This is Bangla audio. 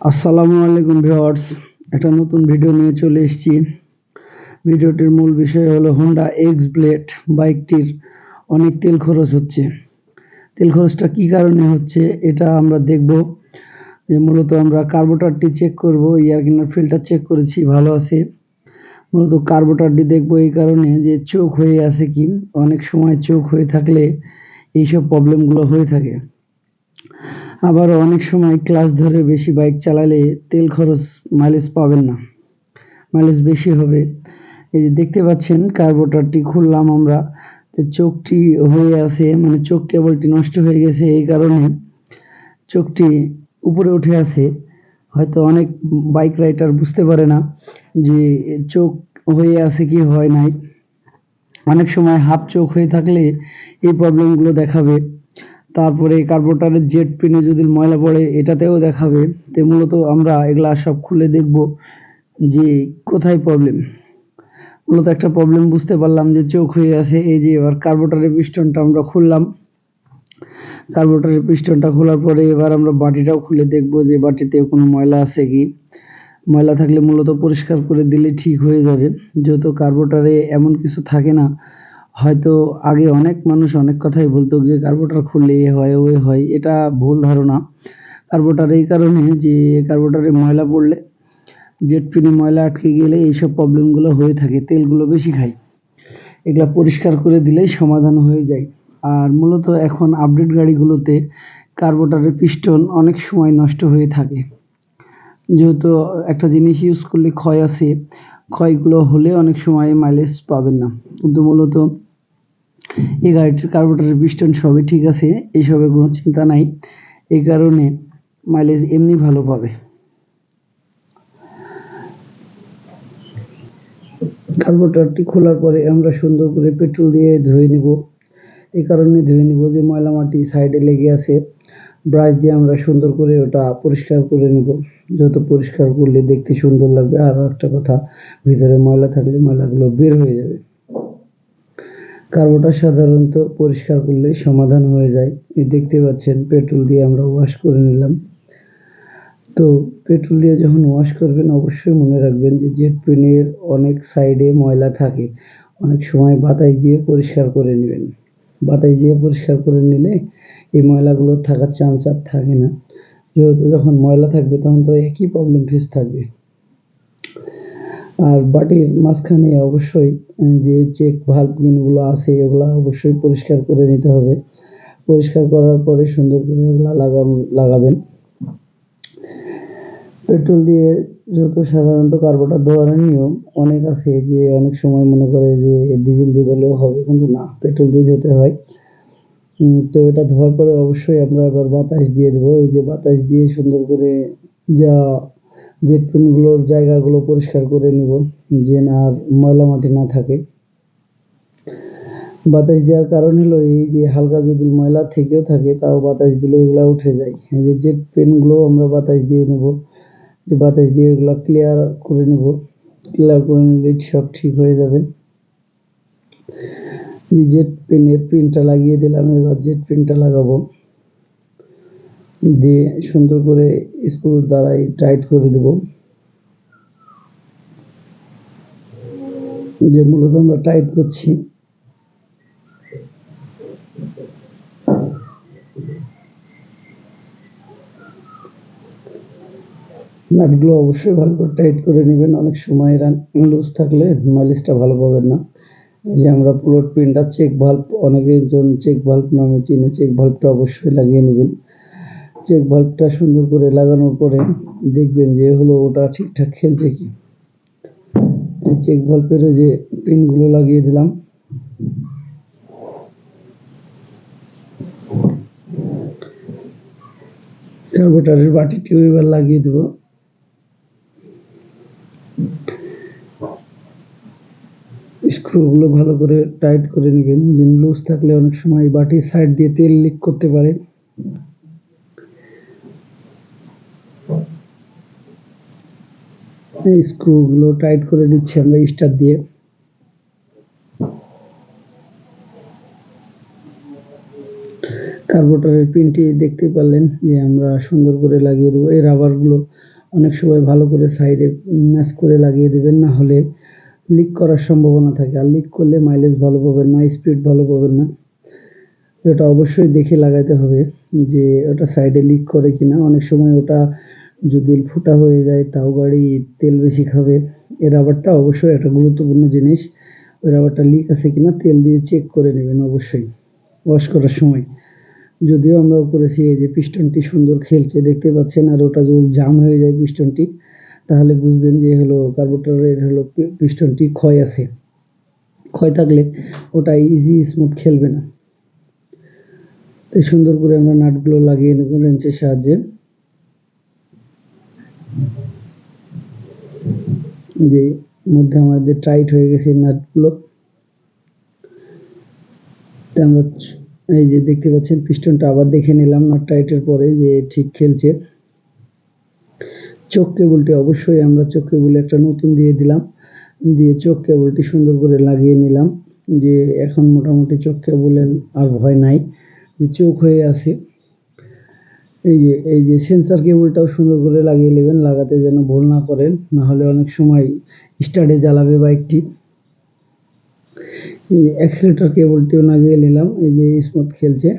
আসসালামু আলাইকুম ভিউয়ার্স, একটা নতুন ভিডিও নিয়ে চলে এসেছি। ভিডিওটির মূল বিষয় হলো হোন্ডা এক্স ব্লেড বাইকটির অনেক তেল খরচ হচ্ছে। তেল খরচটা কি কারণে হচ্ছে এটা আমরা দেখব। যে মূলত আমরা কার্বোটারটি চেক করব ইয়ারকিনার ফিল্টার চেক করেছি, ভালো আছে। মূলত কার্বোটারটি দেখব এই কারণে যে চোখ হয়ে আছে কি, অনেক সময় চোখ হয়ে থাকলে এইসব প্রবলেমগুলো হয়ে থাকে। আবার অনেক সময় ক্লাস ধরে বেশি বাইক চালালে তেল খরচ মাইলেজ পাবেন না। মাইলেজ বেশি হবে। এই যে দেখতে পাচ্ছেন কার্বোটারটি খুললাম আমরা। চোখটি হয়ে আছে মানে চোখ কেবলটি নষ্ট হয়ে গেছে এই কারণে চোখটি উপরে উঠে আছে। হয়তো অনেক বাইক রাইডার বুঝতে পারে না যে চোখ হয়ে আছে কি হয় নাই। অনেক সময় হাফ চোখ হয়ে থাকলে এই প্রবলেমগুলো দেখাবে। তারপরে কার্বোরেটরের জেট পিনে যদি ময়লা পড়ে, এটাতেও দেখাবে তো মূলত আমরা এগুলা সব খুলে দেখব যে কোথায় প্রবলেম মূলত একটা প্রবলেম বুঝতে পারলাম যে চোখ হয়ে আছে, এই যে এবার কার্বোরেটরের পিস্টনটা আমরা খুললাম। কার্বোরেটরের পিস্টনটা খোলার পরে এবার আমরা বাটিটাও খুলে দেখব যে বাটিতে কোনো ময়লা আছে কি। ময়লা থাকলে মূলত পরিষ্কার করে দিলে ঠিক হয়ে যাবে। যেহেতু কার্বোরেটরে এমন কিছু থাকে না হয়তো আগে অনেক মানুষ অনেক কথাই বলতো যে কার্বোরেটর খুললে এ হয় ওই হয়, এটা ভুল ধারণা। কার্বোরেটর এই কারণে যে কার্বোরেটরে ময়লা পড়লে জেট পিনে ময়লা আটকে গেলে এইসব প্রবলেমগুলো হয়ে থাকে, তেলগুলো বেশি খায়। এগুলা পরিষ্কার করে দিলেই সমাধান হয়ে যায়। আর মূলত এখন আপডেট গাড়িগুলোতে কার্বোটারের পিস্টন অনেক সময় নষ্ট হয়ে থাকে। যেহেতু একটা জিনিস ইউজ করলে ক্ষয় আছে ক্ষয়গুলো হলে অনেক সময় মাইলেজ পাবেন না। কিন্তু মূলত এই গাড়িটির কার্বোরেটরের পিস্টন সবই ঠিক আছে, এইসবের কোনো চিন্তা নাই। এই কারণে মাইলেজ এমনি ভালো পাবে। কার্বোরেটরটি খোলার পরে আমরা সুন্দর করে পেট্রোল দিয়ে ধুয়ে নিব। এই কারণে ধুয়ে নিব যে ময়লা মাটি সাইডে লেগে আছে। ব্রাশ দিয়ে আমরা সুন্দর করে ওটা পরিষ্কার করে নেব। যত পরিষ্কার করলে দেখতে সুন্দর লাগবে। আর একটা কথা, ভিতরে ময়লা থাকলে ময়লাগুলো বের হয়ে যাবে। কার্বোটা সাধারণত পরিষ্কার করলে সমাধান হয়ে যায়। এই দেখতে পাচ্ছেন, পেট্রোল দিয়ে আমরা ওয়াশ করে নিলাম। তো পেট্রোল দিয়ে যখন ওয়াশ করবেন, অবশ্যই মনে রাখবেন যে জেট পেনের অনেক সাইডে ময়লা থাকে। অনেক সময় বাতাস দিয়ে পরিষ্কার করে নেবেন। বাতাস দিয়ে পরিষ্কার করে নিলে এই ময়লাগুলো থাকার চান্স আর থাকে না। যেহেতু যখন ময়লা থাকবে তখন তো একই প্রবলেম ফেস থাকবে। আর বাটির মাঝখানে অবশ্যই যে চেক ভাল্বগুলো আছে এগুলো অবশ্যই পরিষ্কার করে নিতে হবে। পরিষ্কার করার পরে সুন্দর করে ওগুলা লাগাবেন। পেট্রোল দিয়ে যেহেতু সাধারণত কার্বোরেটর ধোয়ার নিয়ম, অনেক আছে যে অনেক সময় মনে করে যে ডিজেল দিয়ে ধুলেও হবে, কিন্তু না, পেট্রোল দিয়ে ধুতে হয়। তো এটা ধোয়ার পরে অবশ্যই আমরা এবার বাতাস দিয়ে দেবো। এই যে বাতাস দিয়ে সুন্দর করে যা জেট পেনগুলোর জায়গাগুলো পরিষ্কার করে নিব যে না আর ময়লা মাটি না থাকে। বাতাস দেওয়ার কারণ হলো এই যে হালকা যদি ময়লা থেকেও থাকে, তাও বাতাস দিলে এগুলো উঠে যায়। এই যে জেট পেনগুলো আমরা বাতাস দিয়ে নেব। বাতাস দিয়ে এগুলো ক্লিয়ার করে নেব। ক্লিয়ার করে নিলে সব ঠিক হয়ে যাবে। জেট পেনের পিনটা লাগিয়ে দিলাম, এবার জেট পিনটা লাগাবো। দিয়ে সুন্দর করে স্ক্রু দ্বারাই টাইট করে দেব। যে মূলত আমরা টাইট করছি। নাটগুলো অবশ্যই ভালো করে টাইট করে নেবেন। অনেক সময় রান লুজ থাকলে মাইলেজটা ভালো পাবেন না। যে আমরা প্লট পিনটা চেক ভাল্ব অনেকের জন্য চেক ভাল্ব নামে চিনে চেক ভাল্বটা অবশ্যই লাগিয়ে নেবেন। চেক ভাল্বটা সুন্দর করে লাগানোর পরে দেখবেন যে হলো ওটা ঠিকঠাক খেলছে কি। চেক ভাল্বের যে পিনগুলো লাগিয়ে দিলাম। বাটিটিও এবার লাগিয়ে দেবো। স্ক্রুগুলো ভালো করে টাইট করে নেবেন। যে লুজ থাকলে অনেক সময় বাটির সাইড দিয়ে তেল লিক করতে পারে। এই স্ক্রুগুলো টাইট করে দিচ্ছি আমরা স্টার দিয়ে। কার্বোরেটরের পিনটি দেখতে পারলেন যে আমরা সুন্দর করে লাগিয়ে দেবো। এই রাবারগুলো অনেক সময় ভালো করে সাইডে ম্যাচ করে লাগিয়ে দেবেন, না হলে লিক করার সম্ভাবনা থাকে। আর লিক করলে মাইলেজ ভালো পাবেন না স্পিড ভালো পাবেন না। এটা অবশ্যই দেখে লাগাইতে হবে যে ওটা সাইডে লিক করে কি না অনেক সময় ওটা যদি ফুটা হয়ে যায়, তাও গাড়ি তেল বেশি খাবে। এই রাবারটা অবশ্যই একটা গুরুত্বপূর্ণ জিনিস। ওই রাবারটা লিক আছে কিনা, তেল দিয়ে চেক করে নেবেন অবশ্যই। ওয়াশ করার সময়। যদিও আমরাও করেছি এই যে পিস্টনটি সুন্দর খেলছে, দেখতে পাচ্ছেন। আর ওটা যদি জাম হয়ে যায় পিস্টনটি তাহলে বুঝবেন যে হলো কার্বোরেটরের হলো পিস্টনটি ক্ষয় আছে। ক্ষয় থাকলে ওটা ইজি স্মুথ খেলবে না। তো সুন্দর করে আমরা নাটগুলো লাগিয়ে নেব রেঞ্চের সাহায্যে। যে মধ্যে আমাদের টাইট হয়ে গেছে নাটগুলো। আমরা এই যে দেখতে পাচ্ছেন পিস্টনটা আবার দেখে নিলাম নাট টাইটের পরে যে ঠিক খেলছে। চোখ কেবলটি অবশ্যই আমরা চোখ কেবল একটা নতুন দিয়ে দিলাম, দিয়ে চোখ কেবলটি সুন্দর করে লাগিয়ে নিলাম, যে এখন মোটামুটি চোখ কেবলের আর ভয় নাই, যে চোখ হয়ে আছে। এই যে এই যে সেন্সার কেবলটাও সুন্দর করে লাগিয়ে নেবেন, লাগাতে যেন ভুল না করেন, না হলে অনেক সময় স্টার্টে জ্বালাবে বাইকটি। এই অ্যাক্সিলেটর কেবলটিও লাগিয়ে নিলাম, এই যে স্মুথ খেলছে।